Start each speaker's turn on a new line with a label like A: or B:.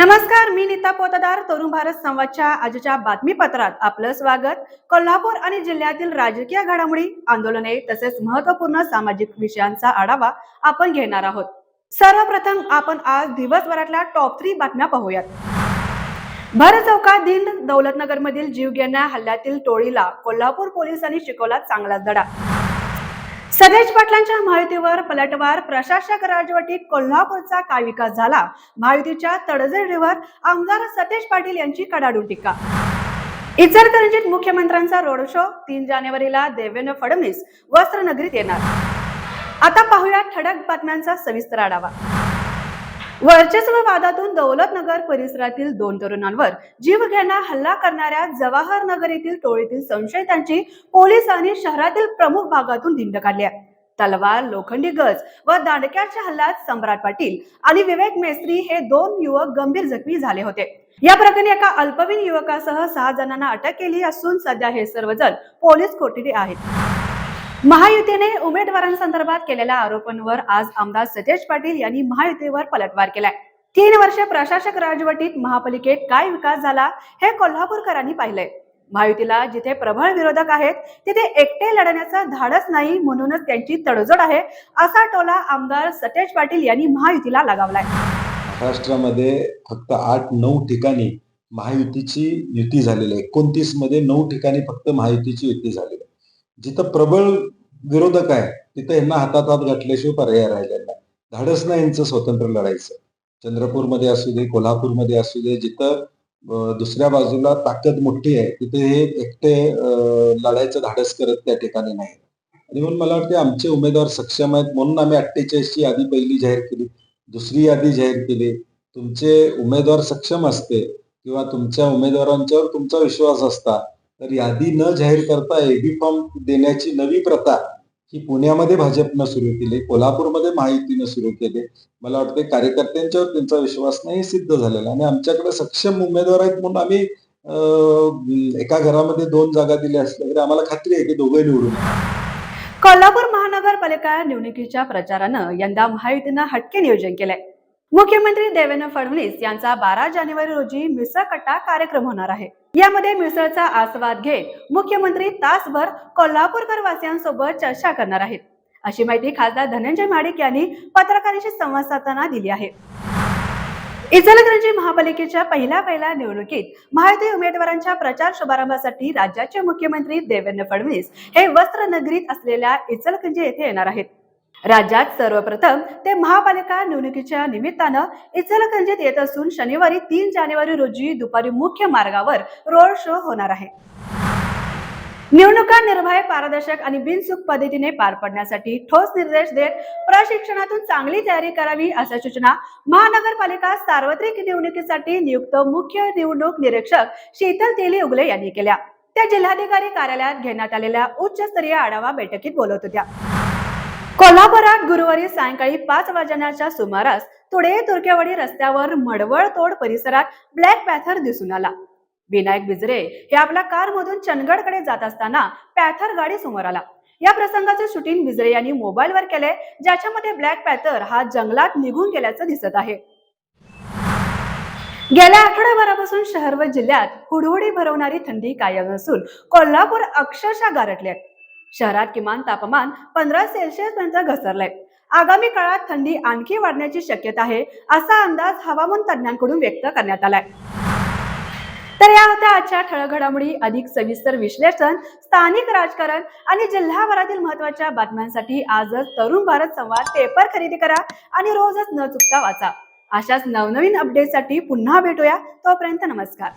A: नमस्कार मी नीता कोतदार तरुण भारत संवादच्या आजच्या बातमीपत्रात आपलं स्वागत. कोल्हापूर आणि जिल्ह्यातील राजकीय घडामोडी आंदोलने तसेच महत्त्वपूर्ण सामाजिक विषयांचा आढावा आपण घेणार आहोत. सर्वप्रथम आपण आज दिवसभरातल्या टॉप थ्री बातम्या पाहूयात. भर चौकात दिन दौलतनगर मधील जीवघेण्या हल्ल्यातील टोळीला कोल्हापूर पोलिसांनी शिकवला चांगलाच धडा. सतेज पाटलांच्या महायुतीवर पलटवार प्रशासक राजवटीत कोल्हापूरचा काय विकास झाला? महायुतीच्या तडजडीवर आमदार सतेज पाटील यांची कडाडून टीका. इचलकरंजीत मुख्यमंत्र्यांचा रोड शो तीन जानेवारीला देवेंद्र फडणवीस वस्त्रनगरीत येणार. आता पाहूया ठळक बातम्यांचा सविस्तर आढावा. वर्चस्व वादातून दौलतनगर परिसरातील दोन तरुणांवर जीवघेणा हल्ला करणाऱ्या जवाहर नगर येथील टोळीतील संशयितांची पोलिसांनी शहरातील प्रमुख भागातून धिंड काढली आहे. तलवार लोखंडी गज व दांडक्याच्या हल्ल्यात सम्राट पाटील आणि विवेक मेस्त्री हे दोन युवक गंभीर जखमी झाले होते या प्रकरणी एका अल्पवयीन युवकासह सहा जणांना अटक केली असून सध्या हे सर्वजण पोलीस कोठडी आहेत महायुतीने उमेदवारांसंदर्भात केलेल्या आरोपांवर आज आमदार सतेज पाटील यांनी महायुतीवर पलटवार केलाय. तीन वर्षे प्रशासक राजवटीत महापालिकेत काय विकास झाला हे कोल्हापूरकरांनी पाहिलंय. महायुतीला जिथे प्रबळ विरोधक आहेत तिथे एकटे लढण्याचं धाडस नाही म्हणूनच त्यांची तडजोड आहे असा टोला आमदार सतेज पाटील यांनी महायुतीला लगावलाय.
B: महाराष्ट्रामध्ये फक्त आठ नऊ ठिकाणी महायुतीची युती झालेली आहे. एकोणतीसमध्ये नऊ ठिकाणी फक्त महायुतीची युती झालेली आहे. जिथं प्रबळ विरोधक आहे तिथं यांना हातात हात घातल्याशिवाय पर्याय राहिलेला धाडस नाही यांचं स्वतंत्र लढायचं चंद्रपूरमध्ये असू दे कोल्हापूरमध्ये असू दे जिथं दुसऱ्या बाजूला ताकद मोठी आहे तिथे हे एकटे लढायचं धाडस करत त्या ठिकाणी नाही. आणि म्हणून मला वाटते आमचे उमेदवार सक्षम आहेत म्हणून आम्ही अठ्ठेचाळीसची यादी पहिली जाहीर केली दुसरी यादी जाहीर केली. तुमचे उमेदवार सक्षम असते किंवा तुमच्या उमेदवारांच्यावर तुमचा विश्वास असता तर यादी न जाहीर करता एबी फॉर्म देण्याची नवी प्रथा ही पुण्यामध्ये भाजपनं सुरू केली. कोल्हापूरमध्ये महायुतीनं सुरू केली. मला वाटते कार्यकर्त्यांच्यावर त्यांचा विश्वास नाही सिद्ध झालेला आणि आमच्याकडे सक्षम उमेदवार आहेत म्हणून आम्ही एका घरामध्ये दोन जागा दिल्या असल्या तरी आम्हाला खात्री आहे की दोघे निवडून
A: कोल्हापूर महानगरपालिका निवडणुकीच्या प्रचारानं यंदा महायुतीनं हटके नियोजन केलंय. मुख्यमंत्री देवेंद्र फडणवीस यांचा बारा जानेवारी रोजी मिसळ कट्टा कार्यक्रम होणार आहे. यामध्ये मिसळचा आस्वाद घेत मुख्यमंत्री तासभर कोल्हापूरकर वासियांसोबत चर्चा करणार आहेत. अशी माहिती खासदार धनंजय माडिक यांनी पत्रकारांशी संवाद साधताना दिली आहे. इचलकरंजी महापालिकेच्या पहिल्या पहिल्या निवडणुकीत महायुती उमेदवारांच्या प्रचार शुभारंभासाठी राज्याचे मुख्यमंत्री देवेंद्र फडणवीस हे वस्त्रनगरीत असलेल्या इचलकरंजी येथे येणार आहेत. राज्यात सर्वप्रथम ते महापालिका निवडणुकीच्या निमित्तानं इचलकरंजीत येत असून शनिवारी तीन जानेवारी रोजी दुपारी मुख्य मार्गावर रोड शो होणार आहे. निवडणुका निर्भय पारदर्शक आणि बिनचूक पद्धतीने पार पडण्यासाठी ठोस निर्देश देत प्रशिक्षणातून चांगली तयारी करावी अशा सूचना महानगरपालिका सार्वत्रिक निवडणुकीसाठी नियुक्त मुख्य निवडणूक निरीक्षक शीतल तेली उगले यांनी केल्या. त्या जिल्हाधिकारी कार्यालयात घेण्यात आलेल्या उच्चस्तरीय आढावा बैठकीत बोलत होत्या. कोल्हापुरात गुरुवारी सायंकाळी पाच वाजण्याच्या सुमारास तुडे तुर्केवाडी रस्त्यावर मडवळ तोड परिसरात ब्लॅक पॅथर दिसून आला. विनायक बिजरे हे आपल्या कारमधून चंदगडकडे जात असताना पॅथर गाडी समोर आला. या प्रसंगाचे शूटिंग बिजरे यांनी मोबाईलवर केले ज्याच्यामध्ये ब्लॅक पॅथर हा जंगलात निघून गेल्याचं दिसत आहे. गेल्या आठवड्याभरापासून शहर व जिल्ह्यात हुडहुडी भरवणारी थंडी कायम असून कोल्हापूर अक्षरशः गारटले शहरात किमान तापमान पंधरा सेल्सिअस पर्यंत घसरलंय. आगामी काळात थंडी आणखी वाढण्याची शक्यता आहे असा अंदाज हवामान तज्ञांकडून व्यक्त करण्यात आलाय. तर या होत्या आजच्या ठळक घडामोडी. अधिक सविस्तर विश्लेषण स्थानिक राजकारण आणि जिल्हाभरातील महत्त्वाच्या बातम्यांसाठी आजच तरुण भारत संवाद पेपर खरेदी करा आणि रोजच न चुकता वाचा. अशाच नवनवीन अपडेटसाठी पुन्हा भेटूया. तोपर्यंत नमस्कार.